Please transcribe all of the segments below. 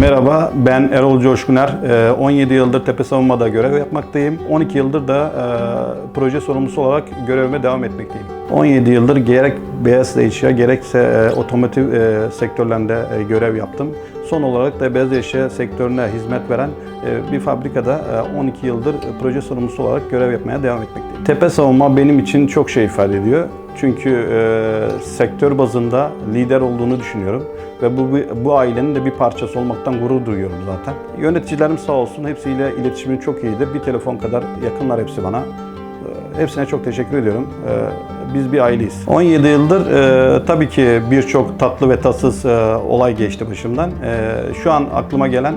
Merhaba, ben Erol Coşkuner. Ee, 17 yıldır tepe savunmada görev yapmaktayım. 12 yıldır da e, proje sorumlusu olarak görevime devam etmekteyim. 17 yıldır gerek beyaz eşya gerekse e, otomotiv e, sektörlerinde görev yaptım. Son olarak da beyaz eşya sektörüne hizmet veren bir fabrikada e, 12 yıldır proje sorumlusu olarak görev yapmaya devam etmekteyim. Tepe savunma benim için çok şey ifade ediyor. Çünkü e, sektör bazında lider olduğunu düşünüyorum ve bu bu ailenin de bir parçası olmaktan gurur duyuyorum zaten. Yöneticilerim sağ olsun hepsiyle iletişimim çok iyidir. Bir telefon kadar yakınlar hepsi bana. E, Hepsine çok teşekkür ediyorum. E, Biz bir aileyiz. 17 yıldır e, tabii ki birçok tatlı ve tatsız olay geçti başımdan. Şu an aklıma gelen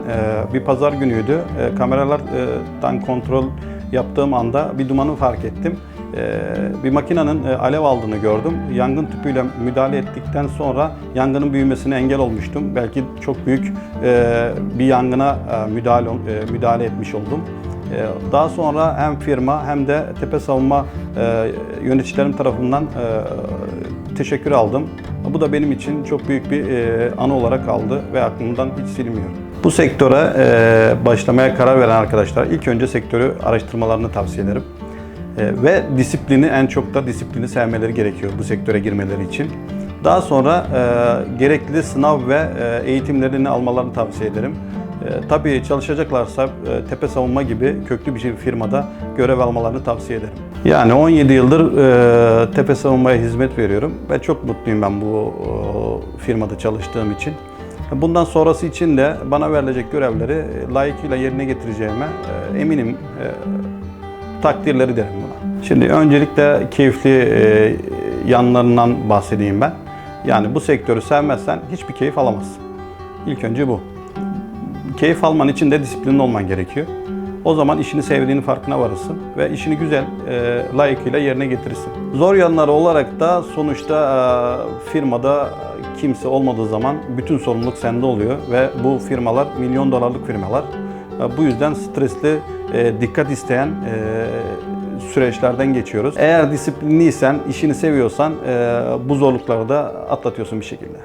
bir pazar günüydü. Kameralardan kontrol yaptığım anda bir dumanı fark ettim. Ee, bir makinenin e, alev aldığını gördüm. Yangın tüpüyle müdahale ettikten sonra yangının büyümesine engel olmuştum. Belki çok büyük e, bir yangına e, müdahale müdahale etmiş oldum. Daha sonra hem firma hem de tepe savunma yöneticilerim tarafından teşekkür aldım. Bu da benim için çok büyük bir anı olarak kaldı ve aklımdan hiç silmiyor. Bu sektöre başlamaya karar veren arkadaşlar ilk önce sektörü araştırmalarını tavsiye ederim. E, ve disiplini en çok da disiplini sevmeleri gerekiyor bu sektöre girmeleri için. Daha sonra e, gerekli sınav ve e, eğitimlerini almalarını tavsiye ederim. E, tabii çalışacaklarsa e, tepe savunma gibi köklü bir firmada görev almalarını tavsiye ederim. Yani 17 yıldır e, tepe savunmaya hizmet veriyorum ve çok mutluyum ben bu e, firmada çalıştığım için. Bundan sonrası için de bana verilecek görevleri layıkıyla yerine getireceğime e, eminim. E, takdirleri derim buna. Şimdi öncelikle keyifli e, yanlarından bahsedeyim ben. Yani bu sektörü sevmezsen hiçbir keyif alamazsın. İlk önce bu. Keyif alman için de disiplinli olman gerekiyor. O zaman işini sevdiğinin farkına varırsın ve işini güzel, e, layıkıyla yerine getirirsin. Zor yanları olarak da sonuçta e, firmada kimse olmadığı zaman bütün sorumluluk sende oluyor ve bu firmalar milyon dolarlık firmalar. Bu yüzden stresli, e, dikkat isteyen e, süreçlerden geçiyoruz. Eğer disiplinliysen, işini seviyorsan e, bu zorlukları da atlatıyorsun bir şekilde.